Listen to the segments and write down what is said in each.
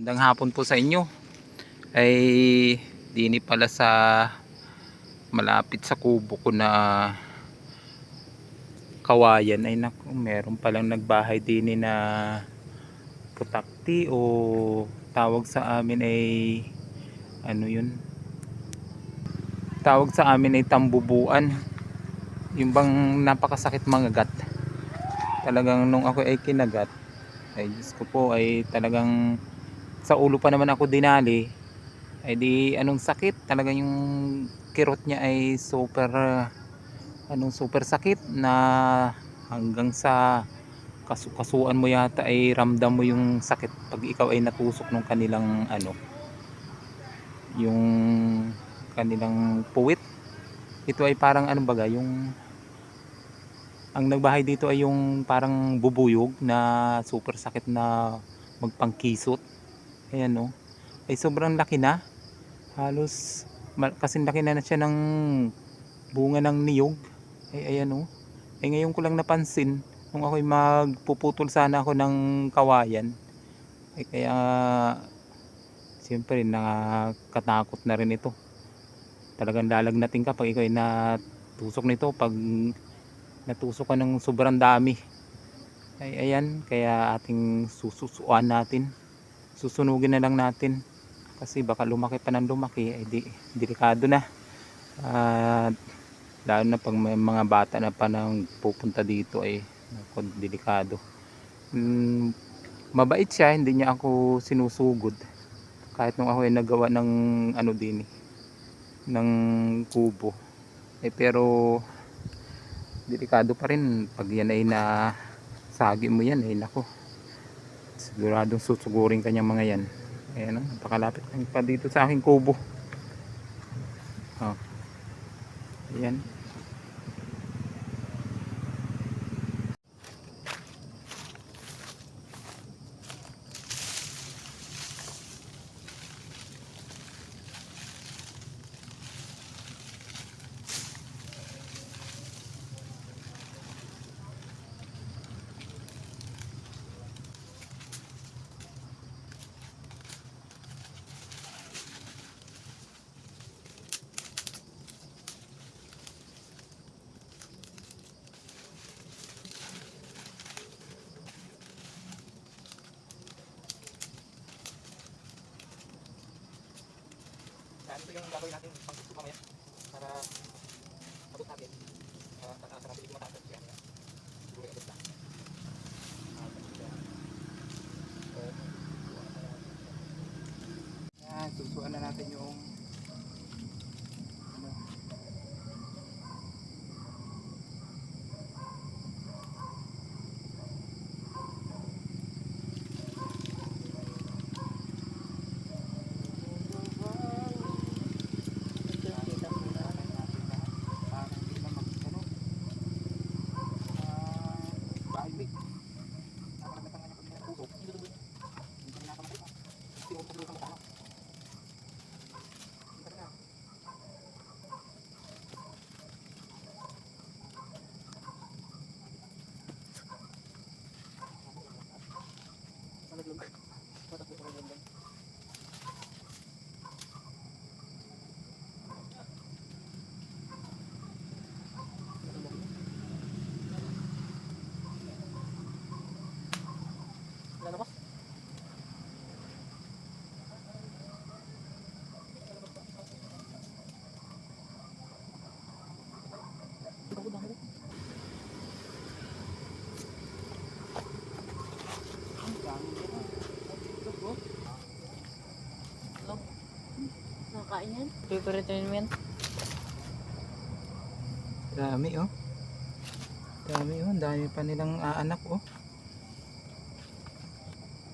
Magandang hapon po sa inyo. Ay dini pala sa malapit sa kubo ko na kawayan ay naku, meron palang nagbahay dini na putakti o tawag sa amin ay ano yun? Tawag sa amin ay tambubuan. Yung bang napakasakit mangagat. Talagang nung ako ay kinagat ay Diyos ko po ay talagang sa ulo pa naman ako dinali ay di anong sakit? Talaga yung kirot niya ay super uh, anong super sakit na hanggang sa kasukasuan mo yata ay ramdam mo yung sakit pag ikaw ay natusok ng kanilang ano yung kanilang puwit. Ito ay parang anong baga yung ang nagbahay dito ay yung parang bubuyog na super sakit na magpangkisot ayan no ay sobrang laki na. Halos kasing laki na, na siya ng bunga ng niyog. Ay ayan no ay ngayon ko lang napansin nung ako'y magpuputol sana ako ng kawayan. Ay kaya siyempre nakakatakot na rin ito. Talagang lalagnatin ka pag ikaw ay natusok nito pag natusok ka ng sobrang dami. Ay ayan kaya ating sususuan natin susunugin na lang natin. Kasi baka lumaki pa ng lumaki ay di, delikado na. At lalo na pag may mga bata na pa nang pupunta dito ay naku, delikado. Mm, mabait siya hindi niya ako sinusugod. Kahit nung ako ay nagawa ng ano din ng kubo. Eh pero delikado pa rin pag yan ay na sagi mo yan ay nako siguradong susugurin kanyang mga yan. Ayan o napakalapit lang pa dito sa aking kubo. Oh. ayan ito yung gagawin natin pang mamaya para abot natin. Uh, tataas natin yung mataas. Yan. Siguro yung abot lang. Ah, ganito yan. Oh. Yan, susuan na natin yung ano. Parang hindi na mag ano. Ah, bahay big. Nakaragatan nga niya pag nagpuso. Hindi na nakamatay pa. Tinutog mo sa mukha. Hindi na. Nalaglag. Matakbo ko rin yan. Lalabas. Ako dami. Ang dami nila. Ito bro. Nakakain yan? Favorite mo yan? Dami oh. Dami oh, dami pa nilang aanak oh.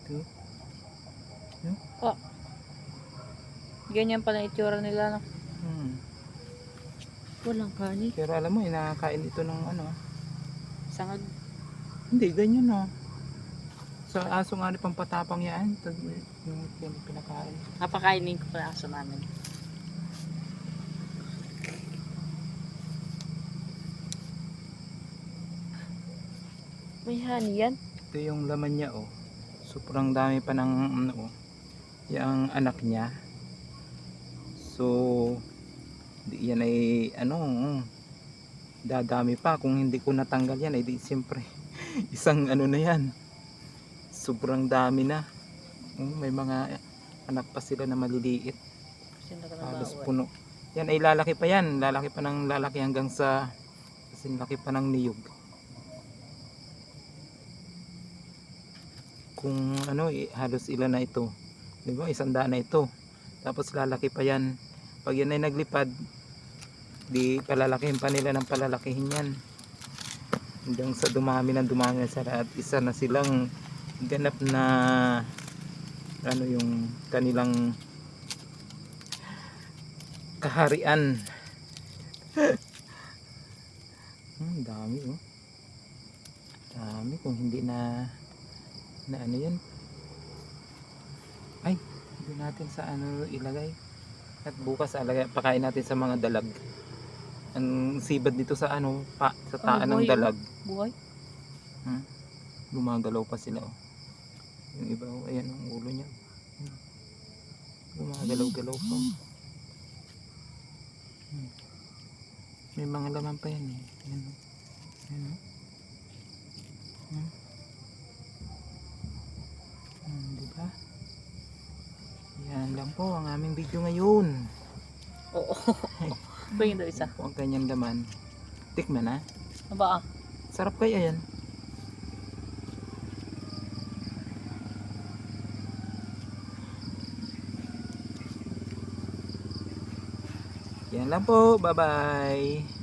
Ito. Ganyan pala itsura nila. No? Hmm. Walang kanin. Pero alam mo, inakain ito ng ano. Sangag. Hindi, ganyan na. Sa aso nga ni pampatapang yan. Ito, yung, yung pinakain. Napakainin ko pala aso namin. May honey yan? Ito yung laman niya oh. Sobrang dami pa ng ano oh. yung anak niya. So, di yan ay ano, dadami pa. Kung hindi ko natanggal yan, ay di siyempre isang ano na yan. Sobrang dami na. Mm, May mga anak pa sila na maliliit. Halos puno. Yan ay lalaki pa yan. Lalaki pa ng lalaki hanggang sa kasi laki pa ng niyog. Kung ano, halos ilan na ito. Di ba? Isang daan na ito. Tapos lalaki pa yan. Pag yan ay naglipad, di palalakihin pa nila ng palalakihin yan. Hanggang sa dumami ng dumami na sila isa na silang ganap na ano yung kanilang kaharian. hmm, dami oh. Dami kung hindi na na ano yan. Ay, hindi natin sa ano ilagay. At bukas alagay, pakain natin sa mga dalag. Ang sibad dito sa ano, pa, sa taan ng buhay, oh. dalag. Buhay? Hmm? Gumagalaw pa sila oh. Yung iba oh, ayan ang ulo niya. Hmm. Gumagalaw-galaw pa. Hmm. May mga laman pa yan eh. Ayan oh. Ayan oh. Hmm. Hmm, di ba? Yan lang po ang aming video ngayon. Oo. Pwede daw isa. Ang kanyang laman. Tikman na. Ano ba ah? Sarap kaya yan. Yan lang po. Bye-bye.